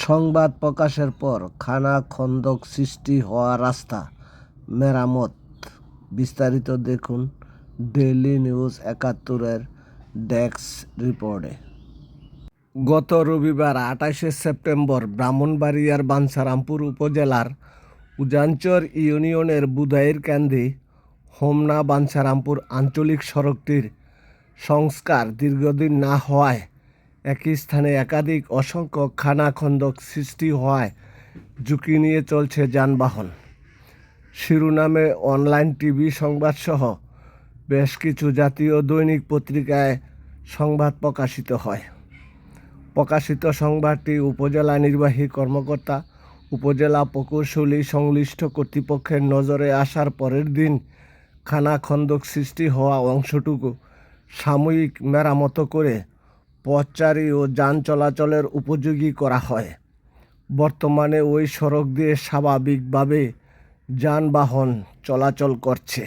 সংবাদ প্রকাশের পর খানা খন্দক সৃষ্টি হওয়া রাস্তা, মেরামত। বিস্তারিত দেখুন ডেইলি নিউজ একাত্তরের ডেস্ক রিপোর্টে। গত রবিবার আঠাশে সেপ্টেম্বর ব্রাহ্মণবাড়িয়ার বাঞ্ছারামপুর উপজেলার উজানচর ইউনিয়নের বুধাইর কান্দি হোমনা বাঞ্ছারামপুর আঞ্চলিক সড়কটির সংস্কার দীর্ঘদিন না হওয়ায় একই স্থানে একাধিক অসংখ্য খানাখন্দক সৃষ্টি হওয়ায় ঝুঁকি নিয়ে চলছে যানবাহন। শিরোনামে অনলাইন টিভি সংবাদসহ বেশ কিছু জাতীয় দৈনিক পত্রিকায় সংবাদ প্রকাশিত হয়। প্রকাশিত সংবাদটি উপজেলা নির্বাহী কর্মকর্তা, উপজেলা প্রকৌশলী সংশ্লিষ্ট কর্তৃপক্ষের নজরে আসার পরের দিন খানাখন্দক সৃষ্টি হওয়া অংশটুকু সাময়িক মেরামত করে পথচারী ও যান চলাচলের উপযোগী করা হয়। বর্তমানে ওই সড়ক দিয়ে স্বাভাবিকভাবে যানবাহন চলাচল করছে।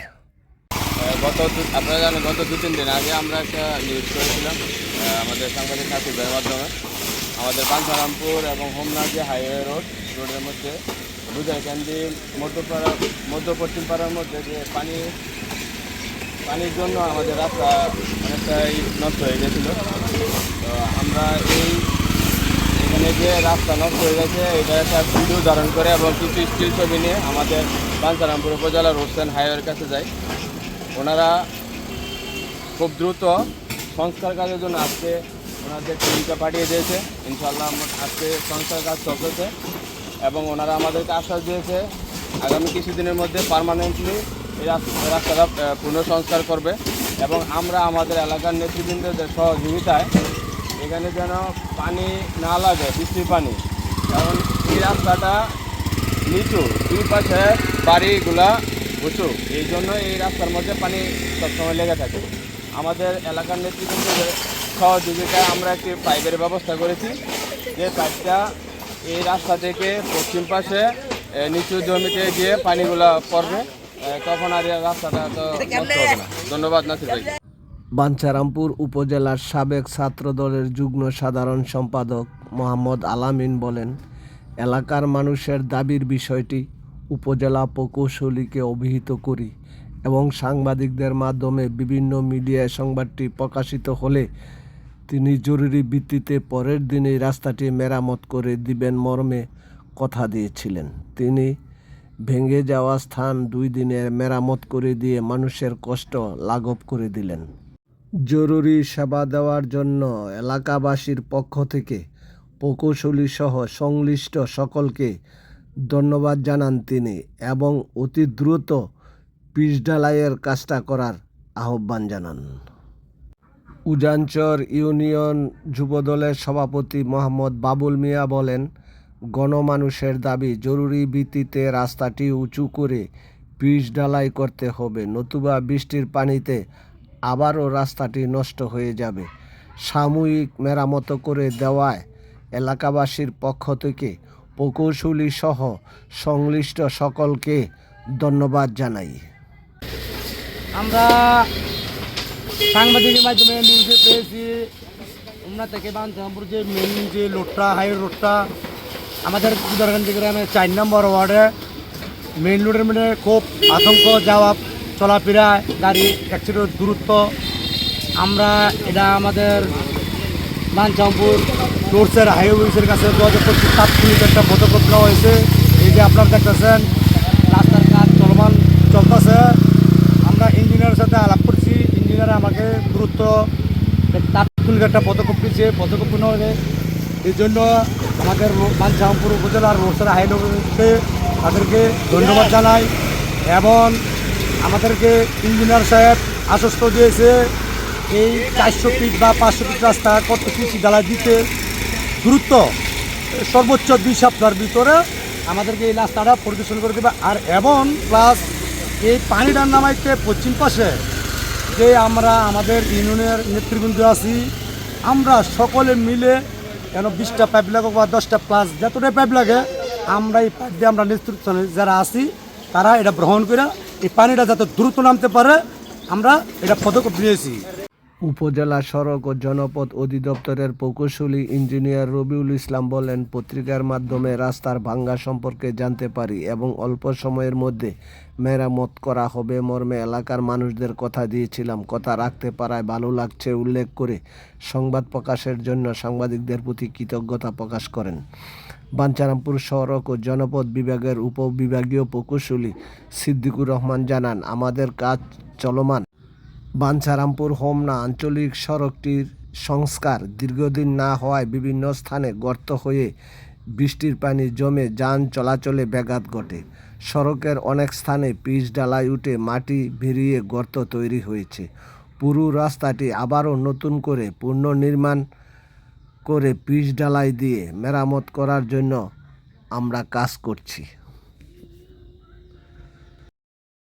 গত আপনারা জানেন, গত দু তিন দিন আগে আমরা একটা নিউজ করেছিলাম আমাদের সাংবাদিক নাসিবের মাধ্যমে। আমাদের বাঞ্ছারামপুর এবং হোমনা যে হাইওয়ে রোড, রোডের মধ্যে দুধাইকান্দি মধ্যপাড়া মধ্য পশ্চিম পাড়ার মধ্যে যে পানি পানির জন্য আমাদের রাস্তা অনেকটাই নষ্ট হয়ে গেছিল। তো আমরা এই এখানে যে রাস্তা নষ্ট হয়ে গেছে, এটা একটা ভিডিও ধারণ করে এবং কিছু স্টিল ছবি নিয়ে আমাদের বাঞ্ছারামপুর উপজেলার হোসেন হাইওয়ের কাছে যায় ওনারা খুব দ্রুত সংস্কার কাজের জন্য আজকে ওনাদের টিমটা পাঠিয়ে দিয়েছে। ইনশাল্লাহ আজকে সংস্কার কাজ চলতেছে এবং ওনারা আমাদেরকে আশ্বাস দিয়েছে, আগামী কিছুদিনের মধ্যে পার্মানেন্টলি এই রাস- রাস্তাটা পুনঃসংস্কার করবে এবং আমরা আমাদের এলাকার নেতৃবৃন্দদের সহযোগিতায় এখানে যেন পানি না লাগে, বৃষ্টির পানি। কারণ এই রাস্তাটা নিচু, দুই পাশে বাড়িগুলা উঁচু। এই জন্য এই রাস্তার মধ্যে পানি সবসময় লেগে থাকে। আমাদের এলাকার নেতৃবৃন্দের সহযোগিতায় আমরা একটি পাইপের ব্যবস্থা করেছি। যে পাইপটা এই রাস্তা থেকে পশ্চিম পাশে নিচু জমিতে গিয়ে পানিগুলা পড়বে। তখন আর রাস্তাটা তো ধন্যবাদ নাসির ভাই। বাঞ্ছারামপুর উপজেলার সাবেক ছাত্রদলের যুগ্ম সাধারণ সম্পাদক মোহাম্মদ আলামিন বলেন এলাকার মানুষের দাবির বিষয়টি উপজেলা প্রকৌশলীকে অভিহিত করি এবং সাংবাদিকদের মাধ্যমে বিভিন্ন মিডিয়ায় সংবাদটি প্রকাশিত হলে তিনি জরুরি ভিত্তিতে পরের দিনেই রাস্তাটি মেরামত করে দিবেন মর্মে কথা দিয়েছিলেন। তিনি ভেঙে যাওয়া স্থান দুই দিনের মেরামত করে দিয়ে মানুষের কষ্ট লাঘব করে দিলেন। জরুরি সেবা দেওয়ার জন্য এলাকাবাসীর পক্ষ থেকে প্রকৌশলী সহ সংশ্লিষ্ট সকলকে ধন্যবাদ জানান তিনি এবং অতি দ্রুত পিচ ঢালাইয়ের কাজটা করার আহ্বান জানান। উজানচর ইউনিয়ন যুবদলের সভাপতি মোহাম্মদ বাবুল মিয়া বলেন গণমানুষের দাবি, জরুরি ভিত্তিতে রাস্তাটি উঁচু করে পিচ ঢালাই করতে হবে। নতুবা বৃষ্টির পানিতে আবারও রাস্তাটি নষ্ট হয়ে যাবে। সাময়িক মেরামত করে দেওয়ায় এলাকাবাসীর পক্ষ থেকে প্রকৌশলী সহ সংশ্লিষ্ট সকলকে ধন্যবাদ জানাই। আমরা সাংবাদিকের মাধ্যমে নিউজে পেয়েছি থেকে বাঞ্ছামপুর যে মেন যে রোডটা হাই রোডটা আমাদের উদারকান্দি গ্রামে চার নম্বর ওয়ার্ডে মেইন রোডের মধ্যে খুব আতঙ্ক যাওয়া চলাফেরা, গাড়ি অ্যাক্সিডেন্ট দূরত্ব। আমরা এটা আমাদের বাঞ্ছামপুর রোডসের হাইওয়েসের কাছে হাজার পঁচিশ তাৎক্ষণিক একটা পদক্ষেপ নেওয়া হয়েছে। এই যে আপনারা দেখতেছেন, রাস্তার কাজ চলমান চলতেছে। আমরা ইঞ্জিনিয়ারের সাথে আলাপ করছি। ইঞ্জিনিয়ার আমাকে গুরুত্ব তাৎক্ষণিক একটা পদক্ষেপ দিচ্ছে পদক্ষেপ নেওয়া এই জন্য আমাদের বাঞ্ছামপুর উপজেলার রোডসের হাইওয়েতে তাদেরকে ধন্যবাদ জানাই এবং আমাদেরকে ইঞ্জিনিয়ার সাহেব আশ্বস্ত দিয়েছে এই চারশো ফিট বা পাঁচশো ফিট রাস্তা কত কিছু ঢালাই দিতে। দ্রুত সর্বোচ্চ দুই সপ্তাহের ভিতরে আমাদেরকে এই রাস্তাটা পরিদর্শন করে দেবে। আর এবং প্লাস এই পানিটার নামাইতে পশ্চিম পাশে যে আমরা আমাদের ইউনিয়নের নেতৃবৃন্দ আছি, আমরা সকলে মিলে কেন বিশটা পাইপ লাগুক বা দশটা প্লাস যতটাই পাইপ লাগে, আমরা এই পাইপ দিয়ে আমরা নেতৃত্ব যারা আসি তারা এটা গ্রহণ করে এই পানিটা যাতে দ্রুত নামতে পারে, আমরা এটা পদক্ষেপ নিয়েছি। উপজেলা সড়ক ও জনপথ অধিদপ্তরের প্রকৌশলী ইঞ্জিনিয়ার রবিউল ইসলাম বলেন, পত্রিকার মাধ্যমে রাস্তার ভাঙ্গা সম্পর্কে জানতে পারি এবং অল্প সময়ের মধ্যে মেরামত করা হবে মর্মে এলাকার মানুষদের কথা দিয়েছিলাম। কথা রাখতে পারায় ভালো লাগছে উল্লেখ করে সংবাদ প্রকাশের জন্য সাংবাদিকদের প্রতি কৃতজ্ঞতা প্রকাশ করেন। বাঞ্চারামপুর সড়ক ও জনপথ বিভাগের উপবিভাগীয় প্রকৌশলী সিদ্দিকুর রহমান জানান, আমাদের কাজ চলমান। বাঞ্ছারামপুর হোমনা আঞ্চলিক সড়কটির সংস্কার দীর্ঘদিন না হওয়ায় বিভিন্ন স্থানে গর্ত হয়ে বৃষ্টির পানি জমে যান চলাচলে ব্যাঘাত ঘটে। সড়কের অনেক স্থানে পিচ ডালাই উঠে মাটি বেরিয়ে গর্ত তৈরি হয়েছে। পুরো রাস্তাটি আবারও নতুন করে পুনর্নির্মাণ করে পিচ ডালাই দিয়ে মেরামত করার জন্য আমরা কাজ করছি।